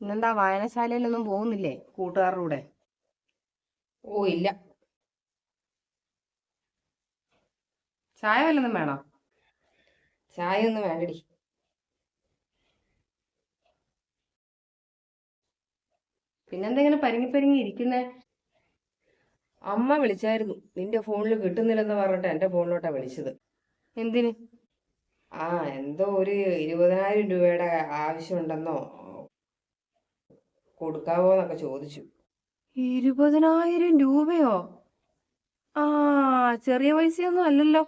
ഇന്നെന്താ വായനശാലയിലൊന്നും പോകുന്നില്ലേ കൂട്ടുകാരുടെ കൂടെ? ഓ ഇല്ല. ചായ വല്ലതും വേണോ? ചായ ഒന്നും വേണ്ടടി. പിന്നെന്തെങ്കിലും പരിങ്ങി പരിങ്ങി ഇരിക്കുന്നേ? അമ്മ വിളിച്ചായിരുന്നു. നിന്റെ ഫോണിൽ കിട്ടുന്നില്ലെന്ന് പറഞ്ഞിട്ട് എന്റെ ഫോണിലോട്ടാ വിളിച്ചത്. എന്തിന്? ആ എന്തോ ഒരു ഇരുപതിനായിരം രൂപയുടെ ആവശ്യമുണ്ടെന്നോ കൊടുക്കാവോ എന്നൊക്കെ ചോദിച്ചു. ഇരുപതിനായിരം രൂപയോ? ആ ചെറിയ പൈസയൊന്നും അല്ലല്ലോ.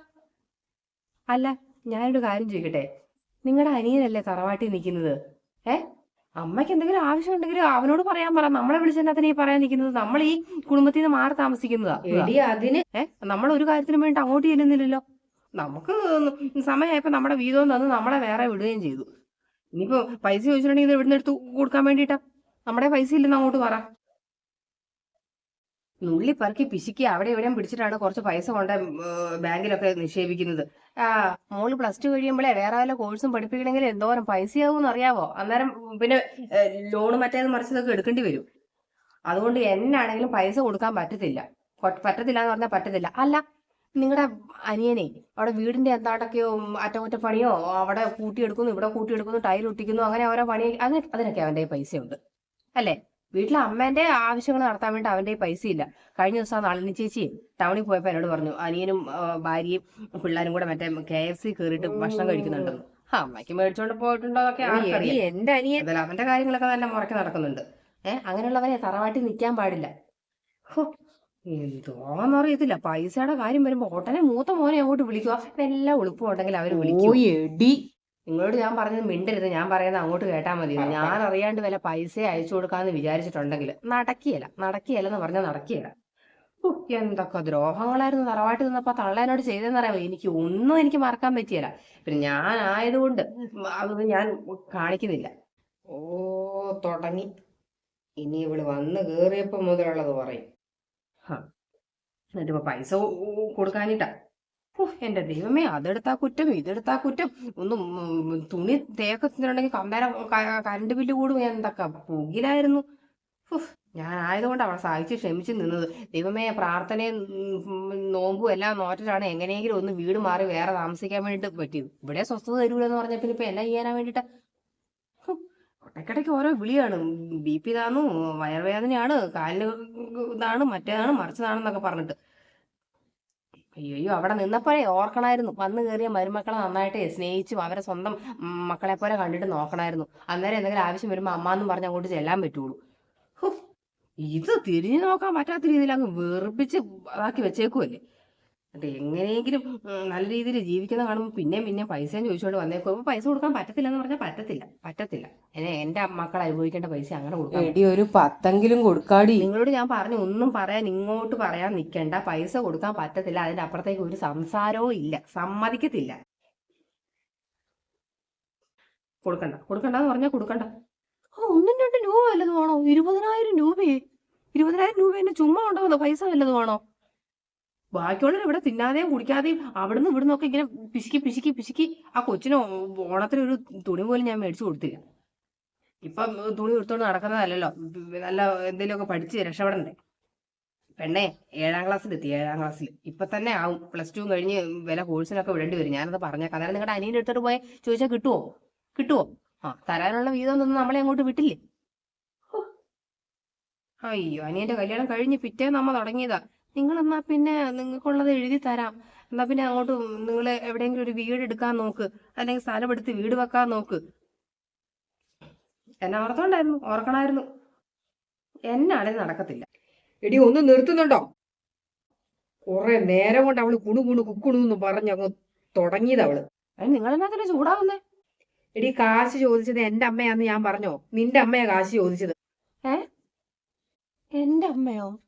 അല്ല ഞാനൊരു കാര്യം ചോദിക്കട്ടെ? നിങ്ങളുടെ അനിയനല്ലേ തറവാട്ടിൽ നിൽക്കുന്നത്? ഏ? അമ്മയ്ക്ക് എന്തെങ്കിലും ആവശ്യം ഉണ്ടെങ്കിൽ അവനോട് പറയാൻ പറ. നമ്മളെ വിളിച്ചതിനകത്തിന് ഈ പറയാൻ നിൽക്കുന്നത് നമ്മൾ ഈ കുടുംബത്തിൽ നിന്ന് മാറി താമസിക്കുന്നതാ. അതിന് ഏ? നമ്മൾ ഒരു കാര്യത്തിനും വേണ്ടി അങ്ങോട്ട് ചെല്ലുന്നില്ലല്ലോ. നമുക്ക് സമയമായപ്പോ നമ്മുടെ വീതവും തന്ന് നമ്മളെ വേറെ വിടുകയും ചെയ്തു. ഇനിയിപ്പോ പൈസ ചോദിച്ചിട്ടുണ്ടെങ്കിൽ ഇത് ഇവിടുന്ന് എടുത്ത് കൊടുക്കാൻ വേണ്ടിയിട്ടാ. നമ്മുടെ പൈസ ഇല്ലെന്ന് അങ്ങോട്ട് പറ. നുള്ളി പറക്കി പിശിക്കുക അവിടെ എവിടെയും പിടിച്ചിട്ടാണ് കുറച്ച് പൈസ കൊണ്ട് ബാങ്കിലൊക്കെ നിക്ഷേപിക്കുന്നത്. ആ മോൾ പ്ലസ് ടു കഴിയുമ്പോഴേ വേറെ വല്ല കോഴ്സും പഠിപ്പിക്കണമെങ്കിൽ എന്തോരം പൈസയാവും അറിയാവോ അന്നേരം പിന്നെ ലോണ് മറ്റേത് മറിച്ചതൊക്കെ എടുക്കേണ്ടി വരും. അതുകൊണ്ട് എന്നാണെങ്കിലും പൈസ കൊടുക്കാൻ പറ്റത്തില്ല. പറ്റത്തില്ല എന്ന് പറഞ്ഞാൽ പറ്റത്തില്ല. അല്ല നിങ്ങളുടെ അനിയനെ അവിടെ വീടിന്റെ എന്താണ്ടൊക്കെയോ ഉം, അറ്റകുറ്റപ്പണിയോ അവിടെ കൂട്ടിയെടുക്കുന്നു ഇവിടെ കൂട്ടിയെടുക്കുന്നു ടൈൽ ഒട്ടിക്കുന്നു അങ്ങനെ ഓരോ പണി അതിന് അതിനൊക്കെ അവന്റെ പൈസയുണ്ട്. അല്ലേ? വീട്ടിലെ അമ്മേന്റെ ആവശ്യങ്ങൾ നടത്താൻ വേണ്ടി അവന്റെ പൈസ ഇല്ല. കഴിഞ്ഞ ദിവസം നളിനി ചേച്ചി ടൗണിൽ പോയപ്പോ എന്നോട് പറഞ്ഞു അനിയനും ഭാര്യയും പിള്ളേരും കൂടെ മറ്റേ കെ എഫ് സി കയറിയിട്ട് ഭക്ഷണം കഴിക്കുന്നുണ്ടെന്ന് ആ, അമ്മയ്ക്ക് മേടിച്ചോണ്ട് പോയിട്ടുണ്ടോ എന്നൊക്കെ ആർക്കറിയാം. എന്റെ അനിയൻ അവന്റെ കാര്യങ്ങളൊക്കെ നല്ല മുറയ്ക്ക് നടക്കുന്നുണ്ട്. ഏഹ് അങ്ങനെയുള്ളവരെ തറവാട്ടിൽ നിൽക്കാൻ പാടില്ല. ഹോ, എന്തോന്നറിയത്തില്ല പൈസയുടെ കാര്യം വരുമ്പോ ഉടനെ മൂത്ത മോനെ അങ്ങോട്ട് വിളിക്കുക. എല്ലാം എളുപ്പമുണ്ടെങ്കിൽ അവർ വിളിക്കും. എടി. നിങ്ങളോട് ഞാൻ പറഞ്ഞത് മിണ്ടരുത്. ഞാൻ പറയുന്നത് അങ്ങോട്ട് കേട്ടാൽ മതി ഞാൻ അറിയാണ്ട് വല്ല പൈസ അയച്ചു കൊടുക്കാന്ന് വിചാരിച്ചിട്ടുണ്ടെങ്കിൽ നടക്കിയല്ല. എന്ന് പറഞ്ഞാൽ നടക്കിയല്ല. എന്തൊക്കെ ദ്രോഹങ്ങളായിരുന്നു. തറവാട്ടിൽ നിന്നപ്പോ തള്ളേനോട് ചെയ്തെന്നറിയാമോ എനിക്ക് ഒന്നും എനിക്ക് മറക്കാൻ പറ്റിയല്ല. പിന്നെ ഞാൻ ആയതുകൊണ്ട് അത് ഞാൻ കാണിക്കുന്നില്ല. ഓ തുടങ്ങി. ഇനി ഇവൾ വന്ന് കേറിയപ്പോ മുതലുള്ളത് പറയും. എന്നിട്ടിപ്പോ പൈസ കൊടുക്കാനിട്ടാ എന്റെ ദൈവമേ അതെടുത്താ കുറ്റം ഇതെടുത്താ കുറ്റം. ഒന്നും തുണി തേക്കത്തിനുണ്ടെങ്കിൽ കമ്പേര കറണ്ട് ബില്ല് കൂടും എന്തൊക്കെ പുകിലായിരുന്നു. ഞാൻ ആയതുകൊണ്ട് അവളെ സഹായിച്ച് ക്ഷമിച്ച് നിന്നത്. ദൈവമേ പ്രാർത്ഥനയും നോമ്പും എല്ലാം നോറ്റിട്ടാണ് എങ്ങനെയെങ്കിലും ഒന്ന് വീട് മാറി വേറെ താമസിക്കാൻ വേണ്ടിട്ട് പറ്റിയത് ഇവിടെ സ്വസ്ഥത തരൂലെന്ന് പറഞ്ഞ പിന്നെ ഇപ്പൊ എല്ലാം ചെയ്യാനാ വേണ്ടിട്ട്? ഇടയ്ക്കിടയ്ക്ക് ഓരോ വിളിയാണ്. ബി പി ഇതാന്നു വയർവേദനയാണ് കാലിന് ഇതാണ് മറ്റേതാണ് മറിച്ചതാണെന്നൊക്കെ പറഞ്ഞിട്ട്. അയ്യോ അവിടെ നിന്നപ്പോഴേ ഓർക്കണമായിരുന്നു. വന്ന് കയറിയ മരുമക്കളെ നന്നായിട്ട് സ്നേഹിച്ചു അവരെ സ്വന്തം മക്കളെ പോലെ കണ്ടിട്ട് നോക്കണമായിരുന്നു. അന്നേരം എന്തെങ്കിലും ആവശ്യം വരുമ്പോൾ അമ്മ എന്ന് പറഞ്ഞ് അങ്ങോട്ട് ചെല്ലാൻ പറ്റുള്ളൂ. ഇത് തിരിഞ്ഞു നോക്കാൻ പറ്റാത്ത രീതിയിൽ അങ്ങ് വെറുപ്പിച്ച് ബാക്കി വെച്ചേക്കുമല്ലേ എന്നിട്ട് എങ്ങനെയെങ്കിലും നല്ല രീതിയിൽ ജീവിക്കുന്ന കാണുമ്പോൾ പിന്നെയും പിന്നെയും പൈസയും ചോദിച്ചുകൊണ്ട് വന്നേക്കും അപ്പോൾ പൈസ കൊടുക്കാൻ പറ്റത്തില്ല എന്ന് പറഞ്ഞാൽ പറ്റത്തില്ല പറ്റത്തില്ല. എന്നെ എന്റെ മക്കൾ അനുഭവിക്കേണ്ട പൈസ അങ്ങനെ കൊടുക്കാൻ എടി ഒരു പത്തെങ്കിലും കൊടുക്കാടി. നിങ്ങളോട് ഞാൻ പറഞ്ഞു ഒന്നും പറയാൻ ഇങ്ങോട്ട് പറയാൻ നിൽക്കണ്ട പൈസ കൊടുക്കാൻ പറ്റത്തില്ല അതിന്റെ അപ്പുറത്തേക്ക് ഒരു സംസാരവും ഇല്ല സമ്മതിക്കത്തില്ല. കൊടുക്കണ്ട കൊടുക്കണ്ടെന്ന് പറഞ്ഞാൽ കൊടുക്കണ്ട. ഓ ഒന്നും രണ്ടും രൂപ വല്ലതും ആണോ? ഇരുപതിനായിരം രൂപയെ? ഇരുപതിനായിരം രൂപ എന്നെ ചുമ്മാ ഉണ്ടാവുന്ന പൈസ വല്ലതും വേണോ ബാക്കിയുള്ളവർ ഇവിടെ തിന്നാതെയും കുടിക്കാതെയും അവിടുന്ന് ഇവിടുന്ന് ഒക്കെ ഇങ്ങനെ പിശുക്കി പിശുക്കി പിശുക്കി. ആ കൊച്ചിന് ഓണത്തിന് ഒരു തുണി പോലും ഞാൻ മേടിച്ചു കൊടുത്തില്ല. ഇപ്പം തുണി എടുത്തോണ്ട് നടക്കുന്നതല്ലല്ലോ. നല്ല എന്തെങ്കിലുമൊക്കെ പഠിച്ച് രക്ഷപ്പെടണ്ടേ? പെണ്ണേ ഏഴാം ക്ലാസ്സിലെത്തി ഏഴാം ക്ലാസ്സിൽ. ഇപ്പൊ തന്നെ ആവും. പ്ലസ് ടു കഴിഞ്ഞ് വില കോഴ്സിനൊക്കെ വിടേണ്ടി വരും. ഞാനത് പറഞ്ഞേക്കാം. അതായത് നിങ്ങളുടെ അനിയൻ എടുത്തിട്ട് പോയി ചോദിച്ചാൽ കിട്ടുമോ കിട്ടുമോ ആ തരാനുള്ള വീതം ഒന്നും നമ്മളെ അങ്ങോട്ട് വിട്ടില്ലേ? അയ്യോ അനിയന്റെ കല്യാണം കഴിഞ്ഞ് പിറ്റേന്ന് നമ്മ തുടങ്ങിയതാ. നിങ്ങൾ എന്നാ പിന്നെ നിങ്ങൾക്കുള്ളത് എഴുതി തരാം. എന്നാ പിന്നെ അങ്ങോട്ട് നിങ്ങൾ എവിടെയെങ്കിലും ഒരു വീട് എടുക്കാൻ നോക്ക്. അല്ലെങ്കിൽ സ്ഥലം എടുത്ത് വീട് വെക്കാൻ നോക്ക്. എന്നെ ഓർത്തോണ്ടായിരുന്നു. ഓർക്കണായിരുന്നു. എന്നാണേ നടക്കത്തില്ല. എടി ഒന്ന് നിർത്തുന്നുണ്ടോ? കുറെ നേരം കൊണ്ട് അവൾ കുണു കുണു കുക്കുണു എന്ന് പറഞ്ഞ് തുടങ്ങിയത് അവൾ. നിങ്ങൾ എന്നാ ചൂടാവുന്നേ എടി കാശ് ചോദിച്ചത് എന്റെ അമ്മയാന്ന് ഞാൻ പറഞ്ഞോ? നിന്റെ അമ്മയാ കാശ് ചോദിച്ചത്. ഏ? എന്റെ അമ്മയോ?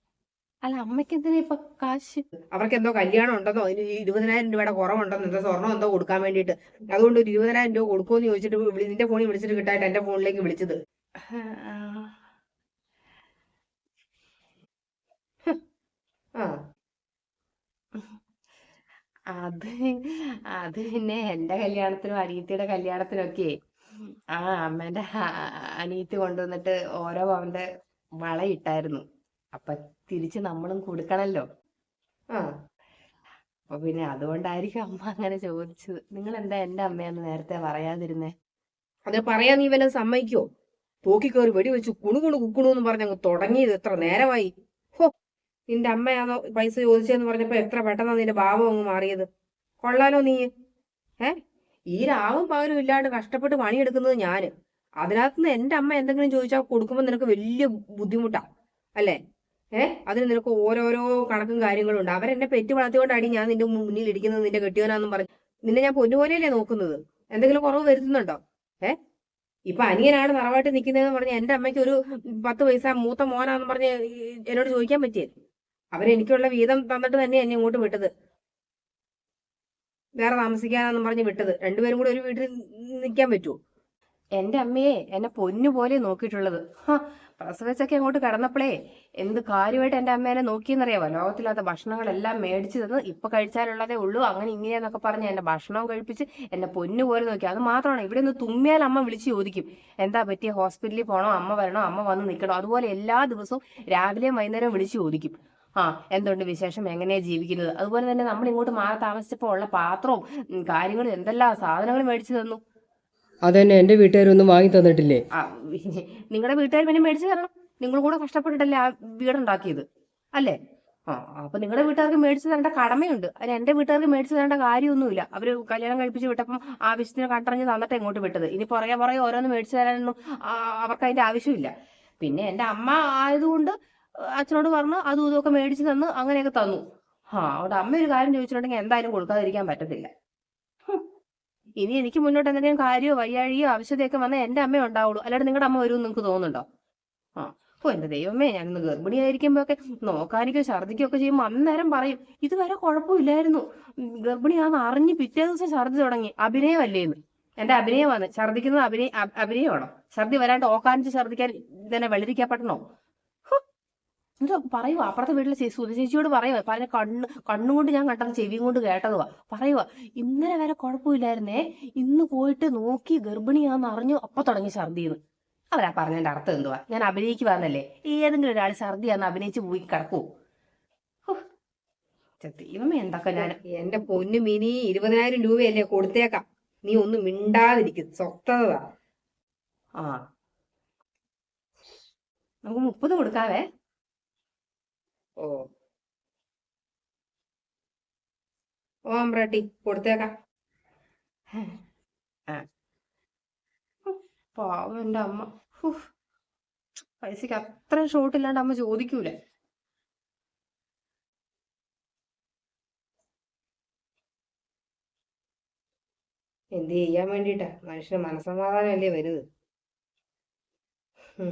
അല്ല അമ്മയ്ക്ക് എന്തിനാ ഇപ്പൊ കാശ്? അവർക്ക് എന്തോ കല്യാണം ഉണ്ടെന്നോ? അതിന് ഇരുപതിനായിരം രൂപയുടെ കുറവുണ്ടെന്നോ? എന്തോ സ്വർണം എന്തോ കൊടുക്കാൻ വേണ്ടിട്ട് അതുകൊണ്ട് ഒരു ഇരുപതിനായിരം രൂപ കൊടുക്കുമെന്ന് ചോദിച്ചിട്ട് വിളി- നിന്റെ ഫോണിൽ വിളിച്ചിട്ട് കിട്ടായിട്ട് എന്റെ ഫോണിലേക്ക് വിളിച്ചത്. ആ. അത് അത് പിന്നെ എന്റെ കല്യാണത്തിനും അനിയത്തിയുടെ കല്യാണത്തിനും ഒക്കെ ആ അമ്മേന്റെ അനിയത്തി കൊണ്ടുവന്നിട്ട് ഓരോ പവന്റെ വളയിട്ടായിരുന്നു അപ്പൊ തിരിച്ച് നമ്മളും കൊടുക്കണല്ലോ. ആ. അപ്പൊ പിന്നെ അതുകൊണ്ടായിരിക്കും അമ്മ അങ്ങനെ ചോദിച്ചത്. നിങ്ങൾ എന്താ എന്റെ അമ്മയെന്ന് നേരത്തെ പറയാതിരുന്നേ? അത് പറയാൻ നീ വല്ലതും സമ്മതിക്കോ? തൂക്കി കയറി വെടി വെച്ച് കുണു കുണു കുക്കുണു എന്ന് പറഞ്ഞ് അങ്ങ് തുടങ്ങിയത് എത്ര നേരമായി? ഹോ നിന്റെ അമ്മയാണോ പൈസ ചോദിച്ചെന്ന് പറഞ്ഞപ്പോ എത്ര പെട്ടെന്നാ നിന്റെ ഭാവം അങ്ങ് മാറിയത്? കൊള്ളാലോ നീ. ഏ? ഈ രാവും പകലും ഇല്ലാണ്ട് കഷ്ടപ്പെട്ട് പണിയെടുക്കുന്നത് ഞാൻ. അതിനകത്തുനിന്ന് എന്റെ അമ്മ എന്തെങ്കിലും ചോദിച്ചാൽ കൊടുക്കുമ്പോൾ നിനക്ക് വലിയ ബുദ്ധിമുട്ടാ. അല്ലേ? ഏ? അതിന് നിനക്ക് ഓരോരോ കണക്കും കാര്യങ്ങളും ഉണ്ട്. അവരെന്നെ പെറ്റ് വളർത്തിക്കൊണ്ടാടി ഞാൻ നിന്റെ മുന്നിൽ ഇരിക്കുന്നത് നിന്റെ കെട്ടിയോനാന്നും പറഞ്ഞു. നിന്നെ ഞാൻ പൊന്നുപോലെയല്ലേ നോക്കുന്നത്? എന്തെങ്കിലും കുറവ് വരുത്തുന്നുണ്ടോ? ഏഹ് ഇപ്പൊ അനിയനാണ് തറവായിട്ട് നിൽക്കുന്നതെന്ന് പറഞ്ഞ് എന്റെ അമ്മയ്ക്ക് ഒരു പത്ത് പൈസ മൂത്ത മോനാന്ന് പറഞ്ഞ് എന്നോട് ചോദിക്കാൻ പറ്റിയേ? അവരെനിക്കുള്ള വീതം തന്നിട്ട് തന്നെ എന്നെ ഇങ്ങോട്ട് വിട്ടത്. വേറെ താമസിക്കാനെന്നും പറഞ്ഞ് വിട്ടത്. രണ്ടുപേരും കൂടെ ഒരു വീട്ടിൽ നിൽക്കാൻ പറ്റുമോ എന്റെ അമ്മയെ എന്നെ പൊന്നു പോലെ നോക്കിയിട്ടുള്ളത്. ഹാ പ്രസവിച്ചൊക്കെ അങ്ങോട്ട് കടന്നപ്പോഴേ എന്ത് കാര്യമായിട്ട് എന്റെ അമ്മേനെ നോക്കിയെന്നറിയാവോ? ലോകത്തില്ലാത്ത ഭക്ഷണങ്ങളെല്ലാം മേടിച്ചു തന്ന് ഇപ്പൊ കഴിച്ചാലുള്ളതേ ഉള്ളൂ. അങ്ങനെ ഇങ്ങനെയെന്നൊക്കെ പറഞ്ഞ് എന്റെ ഭക്ഷണവും കഴിപ്പിച്ച് എന്നെ പൊന്നു പോലെ നോക്കി. അത് മാത്രമാണ്. ഇവിടെ നിന്ന് തുമ്മിയാൽ അമ്മ വിളിച്ച് ചോദിക്കും. എന്താ പറ്റിയ? ഹോസ്പിറ്റലിൽ പോകണോ അമ്മ വരണോ? അമ്മ വന്ന് നിൽക്കണോ? അതുപോലെ എല്ലാ ദിവസവും രാവിലെയും വൈകുന്നേരവും വിളിച്ച് ചോദിക്കും. ആ എന്തുണ്ട് വിശേഷം? എങ്ങനെയാ ജീവിക്കുന്നത്? അതുപോലെ തന്നെ നമ്മൾ ഇങ്ങോട്ട് മാറി താമസിച്ചപ്പോൾ ഉള്ള പാത്രവും കാര്യങ്ങളും എന്തെല്ലാം സാധനങ്ങൾ മേടിച്ചു തന്നു? അതന്നെ എന്റെ വീട്ടുകാരൊന്നും വാങ്ങി തന്നിട്ടില്ലേ? നിങ്ങളുടെ വീട്ടുകാർ പിന്നെ മേടിച്ചു തരണം. നിങ്ങൾ കൂടെ കഷ്ടപ്പെട്ടിട്ടല്ലേ ആ വീടുണ്ടാക്കിയത് അല്ലേ? ആ അപ്പൊ നിങ്ങളുടെ വീട്ടുകാർക്ക് മേടിച്ചു തരേണ്ട കടമയുണ്ട്. അതിന് എന്റെ വീട്ടുകാർക്ക് മേടിച്ചു തരേണ്ട കാര്യമൊന്നുമില്ല. അവർ കല്യാണം കഴിപ്പിച്ച് വിട്ടപ്പം ആവശ്യത്തിന് കണ്ടറിഞ്ഞ് തന്നിട്ട് ഇങ്ങോട്ട് വിട്ടത്. ഇനി പുറകെ പുറകെ ഓരോന്ന് മേടിച്ചു തരാനൊന്നും അവർക്ക് അതിന്റെ ആവശ്യമില്ല. പിന്നെ എന്റെ അമ്മ ആയതുകൊണ്ട് അച്ഛനോട് പറഞ്ഞു അതും ഇതും ഒക്കെ മേടിച്ചു തന്നു അങ്ങനെയൊക്കെ തന്നു. ആ അവിടെ അമ്മ ഒരു കാര്യം ചോദിച്ചിട്ടുണ്ടെങ്കിൽ എന്തായാലും കൊടുക്കാതിരിക്കാൻ പറ്റത്തില്ല. ഇനി എനിക്ക് മുന്നോട്ട് എന്തെങ്കിലും കാര്യമോ വയ്യാഴിയോ ആവശ്യതയൊക്കെ വന്നാൽ എന്റെ അമ്മ ഉണ്ടാവുള്ളൂ. അല്ലാണ്ട് നിങ്ങളുടെ അമ്മ വരുമെന്ന് നിങ്ങൾക്ക് തോന്നുന്നുണ്ടോ? ആ ഓ എന്റെ ദൈവമേ ഞാനിന്ന് ഗർഭിണിയായിരിക്കുമ്പോഴൊക്കെ നോക്കാനിക്കോ ഛർദിക്കോ ഒക്കെ ചെയ്യുമ്പോൾ അന്നേരം പറയും ഇതുവരെ കുഴപ്പമില്ലായിരുന്നു. ഗർഭിണിയാന്ന് അറിഞ്ഞ് പിറ്റേ ദിവസം ഛർദ്ദി തുടങ്ങി. അഭിനയമല്ലേന്ന്. എന്റെ അഭിനയമാണ്. ഛർദിക്കുന്നത് അഭിനയ അഭിനയമാണോ? ഛർദി വരാണ്ട് ഓക്കാനിച്ച് ഛർദിക്കാൻ ഇതന്നെ വെള്ളരിക്കപ്പെട്ടണോ എന്നിട്ട് പറയുക അപ്പുറത്തെ വീട്ടിലെ ചേച്ചി സുധ ചേച്ചിയോട് പറയുക പറഞ്ഞ കണ്ണ് കണ്ണുകൊണ്ട് ഞാൻ കണ്ടത് ചെവിയും കൊണ്ട് കേട്ടതുവാ. പറയുക ഇന്നലെ വരെ കുഴപ്പമില്ലായിരുന്നേ. ഇന്ന് പോയിട്ട് നോക്കി ഗർഭിണിയാന്ന് അറിഞ്ഞു അപ്പൊ തുടങ്ങി ഛർദിന്ന് അവരാ പറഞ്ഞതിന്റെ അർത്ഥം എന്തുവാ? ഞാൻ അഭിനയിക്കുവാന്നല്ലേ ഏതെങ്കിലും ഒരാൾ ഛർദിയാന്ന് അഭിനയിച്ച് പോയി കിടക്കൂ. ദൈവമേ എന്തൊക്കെ ഞാൻ എന്റെ പൊന്നു മിനി ഇരുപതിനായിരം രൂപയല്ലേ കൊടുത്തേക്കാം. നീ ഒന്നും മിണ്ടാതിരിക്കും. സ്വസ്ഥത ആ. നമുക്ക് മുപ്പത് കൊടുക്കാവേ. ഓ. ഓം റെഡി. കൊടുത്തേക്കാം. പാവം എന്റെ അമ്മ. പൈസക്ക് അത്ര ഷോട്ട് ഇല്ലാണ്ട് അമ്മ ചോദിക്കൂലേ. എന്ത് ചെയ്യാൻ വേണ്ടിട്ടാ മനുഷ്യന് മനസമാധാനം അല്ലേ വരുത് ഉം